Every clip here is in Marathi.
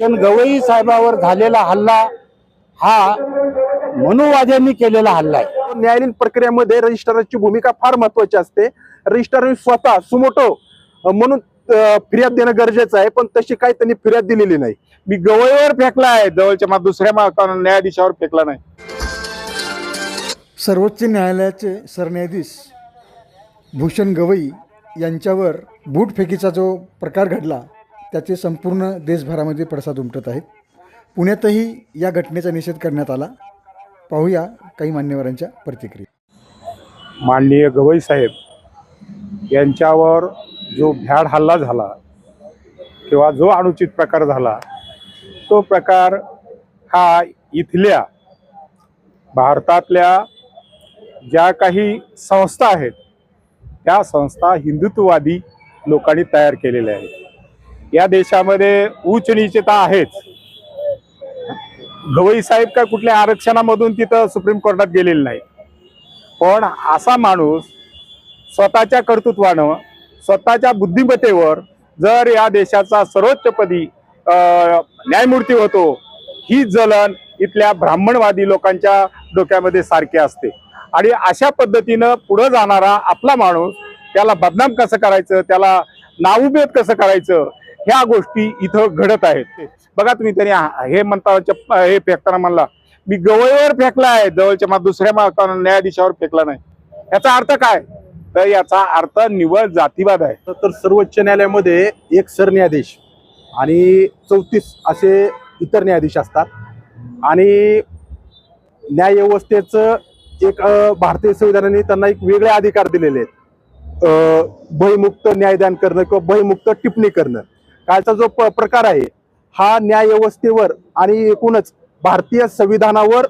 पण गवई साहेबावर झालेला हल्ला हा मनुवाद्यांनी केलेला हल्ला आहे. न्यायालयीन प्रक्रियेमध्ये रजिस्ट्रारची भूमिका फार महत्वाची असते. रजिस्ट्रार स्वतः सुमोटो म्हणून फिर्याद देणं गरजेचं आहे पण तशी काही त्यांनी फिर्याद दिलेली नाही. मी गवईवर फेकला आहे जवळच्या मा- दुसऱ्या मा- न्यायाधीशावर फेकला नाही. सर्वोच्च न्यायालयाचे सरन्यायाधीश भूषण गवई यांच्यावर बूटफेकीचा जो प्रकार घडला त्याचे संपूर्ण देशभरामध्ये पडसाद उमटत आहेत. पुण्यातही या घटनेचा निषेध करण्यात आला. पाहूया काही मान्यवरांच्या प्रतिक्रिया. माननीय गवई साहेब यांच्यावर जो भ्याड हल्ला झाला किंवा जो अनुचित प्रकार झाला तो प्रकार हा इथल्या भारतातल्या ज्या काही संस्था आहेत त्या संस्था हिंदुत्ववादी लोकांनी तयार केलेल्या आहेत. या देशामध्ये उच्च नीचता आहेच. गवई साहेब काय कुठल्या आरक्षणामधून तिथं सुप्रीम कोर्टात गेलेले नाही पण असा माणूस स्वतःच्या कर्तृत्वानं स्वतःच्या बुद्धिमत्तेवर जर या देशाचा सर्वोच्चपदी न्यायमूर्ती होतो ही जलन इथल्या ब्राह्मणवादी लोकांच्या डोक्यामध्ये सारखी असते. आणि अशा पद्धतीनं पुढं जाणारा आपला माणूस त्याला बदनाम कसं करायचं त्याला नाउमेद कसं करायचं ह्या गोष्टी इथं घडत आहेत. बघा तुम्ही त्यांनी हे म्हणता हे फेकताना म्हणला मी गवळीवर फेकला आहे जवळच्या मा- दुसऱ्या मा- न्यायाधीशावर फेकला नाही. याचा अर्थ काय? तर याचा अर्थ निवळ जातीवाद आहे. तर सर्वोच्च न्यायालयामध्ये एक सरन्यायाधीश आणि चौतीस असे इतर न्यायाधीश असतात. आणि न्याय व्यवस्थेचं एक भारतीय संविधानाने त्यांना एक वेगळे अधिकार दिलेले आहेत. भयमुक्त न्यायदान करणं किंवा भयमुक्त टिप्पणी करणं. कालचा जो प- प्रकार आहे हा न्याय व्यवस्थेवर आणि एकूणच भारतीय संविधानावर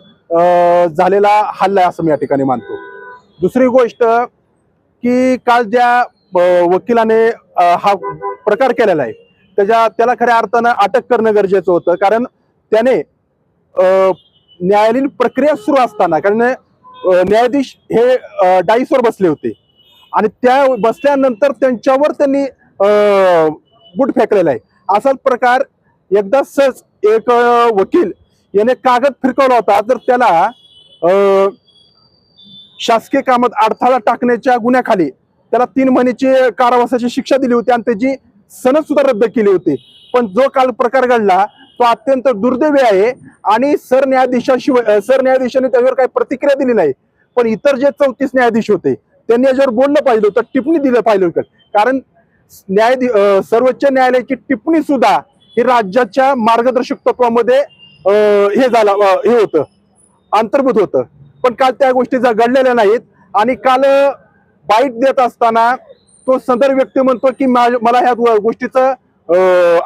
झालेला हल्ला आहे असं मी या ठिकाणी मानतो. दुसरी गोष्ट की काल ज्या वकिलाने हा प्रकार केलेला आहे त्याच्या त्याला खऱ्या अर्थानं अटक करणं गरजेचं होतं कारण त्याने न्यायालयीन प्रक्रिया सुरू असताना कारण न्यायाधीश हे डाईसवर बसले होते. आणि त्या बसल्यानंतर त्यांच्यावर त्यांनी बूट फेकलेला आहे. असाच प्रकार एकदा सहज एक वकील याने कागद फिरकवला होता. तर त्याला शासकीय कामात अडथळा टाकण्याच्या गुन्ह्याखाली त्याला तीन महिन्याची कारावासाची शिक्षा दिली होती आणि त्याची सनद सुद्धा रद्द केली होती. पण जो काल प्रकार घडला तो अत्यंत दुर्दैवी आहे आणि सरन्यायाधीशाशिवाय अ, सरन्यायाधीशाने त्याच्यावर काही प्रतिक्रिया दिली नाही. पण इतर जे चौतीस न्यायाधीश होते त्यांनी याच्यावर बोललं पाहिजे होतं टिप्पणी दिलं पाहिजे होतं. कारण न्यायाधी सर्वोच्च न्यायालयाची टिप्पणी सुद्धा ही राज्याच्या मार्गदर्शक तत्वामध्ये हे झालं हे होतं अंतर्भूत होतं. पण काल त्या गोष्टी घडलेल्या नाहीत आणि काल बाईट देत असताना तो सदर व्यक्ती म्हणतो की मला ह्या गोष्टीचं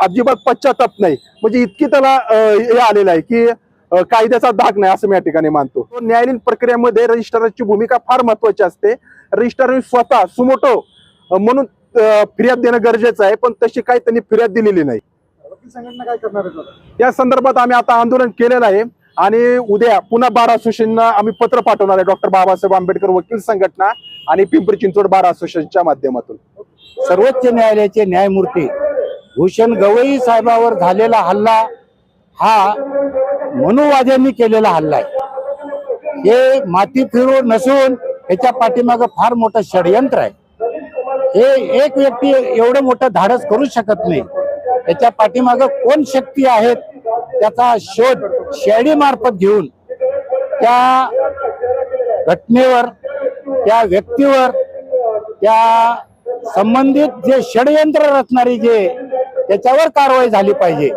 अजिबात पश्चाताप नाही. म्हणजे इतकी त्याला हे आलेलं आहे की कायद्याचा धाक नाही असं मी या ठिकाणी मानतो. तो न्यायालयीन प्रक्रियेमध्ये रजिस्ट्रारची भूमिका फार महत्वाची असते. रजिस्ट्रार स्वतः सुमोटो म्हणून फिर्याद देणं गरजेचं आहे पण तशी काही त्यांनी फिर्याद दिलेली नाही. संघटना काय करणार आहे या संदर्भात आम्ही आता आंदोलन केलेलं आहे आणि उद्या पुन्हा बार असोसिएशनला आम्ही पत्र पाठवणार आहे. डॉक्टर बाबासाहेब आंबेडकर वकील संघटना आणि पिंपरी चिंचवड बार असोसिएशनच्या माध्यमातून. सर्वोच्च न्यायालयाचे न्यायमूर्ती भूषण गवई साहेबावर झालेला हल्ला हा मनुवाद्यांनी केलेला हल्ला आहे. हे माती फिरू नसून ह्याच्या पाठीमागं फार मोठं षडयंत्र आहे. हे एक व्यक्ती एवढं मोठं धाडस करू शकत नाही. त्याच्या पाठीमागं कोण शक्ती आहेत त्याचा शोध शेडी मार्फत घेऊन त्या घटनेवर त्या व्यक्तीवर त्या संबंधित जे षडयंत्र रचणारी जे त्याच्यावर कारवाई झाली पाहिजे.